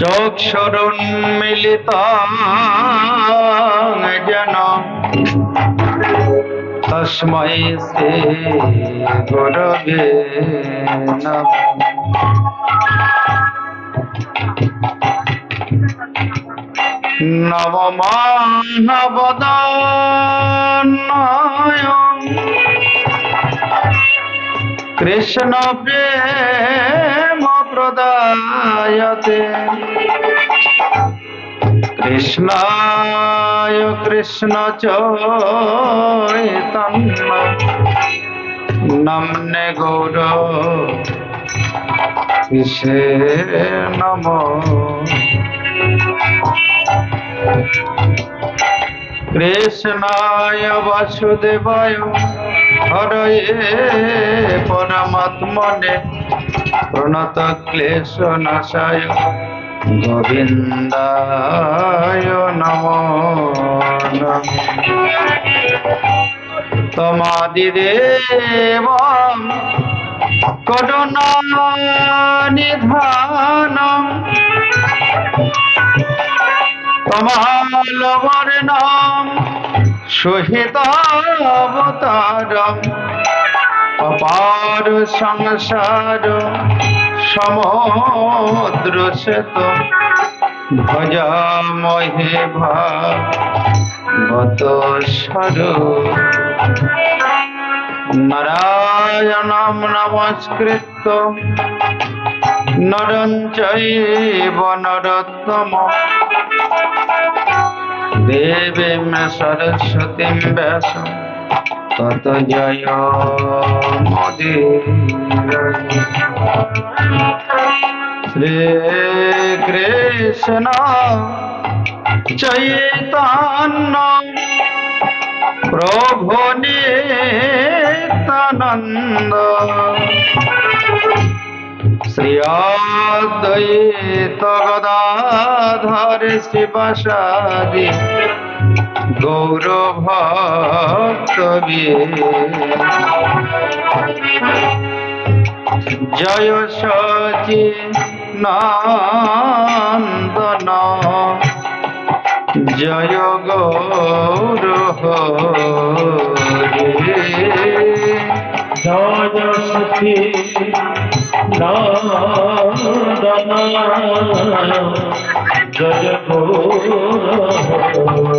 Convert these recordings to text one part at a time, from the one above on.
চোখ সরুণ মিলিত যেন তস্মৈ শ্রী গুরবে নমঃ। নবমানবদনয় কৃষ্ণ প্রেম প্রদায়তে। কৃষ্ণায় কৃষ্ণ চৈতন্য নমনে গৌর কিসে নম। কৃষ্ণায় বাসুদেবায় হরয়ে পরমাত্মনে প্রণত ক্লেশ নাশায় গোবিন্দায় নম তমাদিদেব করুণা নিধান কমালবর নাম সহিত অবতারম। অপার সংসার সমুদ্র সেত। ভজামহে ভাগবত স্বরূপ। নারায়ণম নমস্কৃত। নরং চৈব নরোত্তম। দেবীম সরস্বতীম ব্যাস তত জয় শ্রী কৃষ্ণ চৈতন্য প্রভু নিত্যানন্দ শ্রী অদ্বৈত গদাধর শিবসাদি গৌর ভক্ত জয় সচি নন্দন জয় গৌর জয় সখী নন্দন জয় গৌরী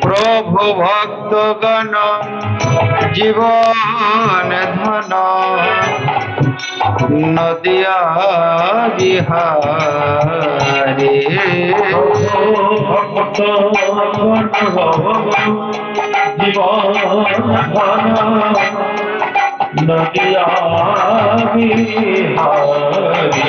প্রভু ভক্তগণ জীবন ধন নদিয়া বিহারে। জীবন নদিয়া বিহারী।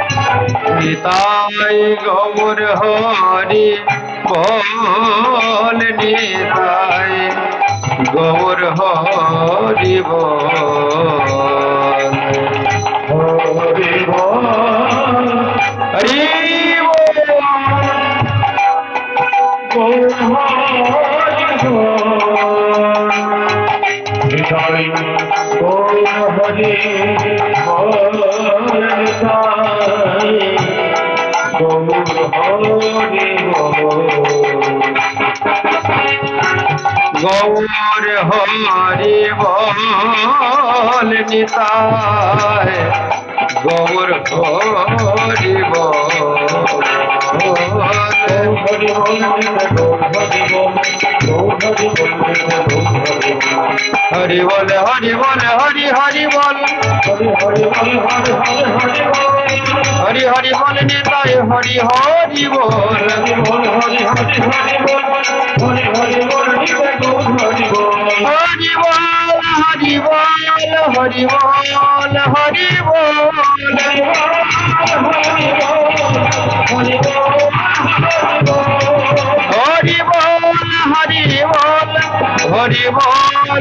নিতাই গৌর হরি বল নিতাই গৌর হরি বল। হরি হরি হরি গৌর হরি বল নিতায়, গৌর হরি বল হরি বল হরি হরি বল হরি বল হরি বল, হরি হরি বল। হরি হরি বল হরি হরি হরি বল হরি বল হরি বল হরি বল। হরি বল হরি বল হরি বল।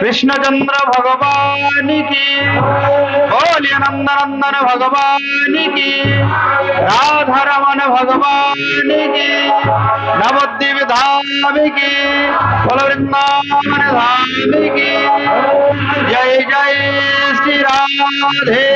কৃষ্ণচন্দ্র ভগবান কি? বলিয়ে নন্দনন্দন ভগবান কি? রাধারমণ ভগবান কি? নবদ্বীপ ধাম কি? বল বৃন্দাবন ধাম কি? জয় জয় শ্রী রাধে।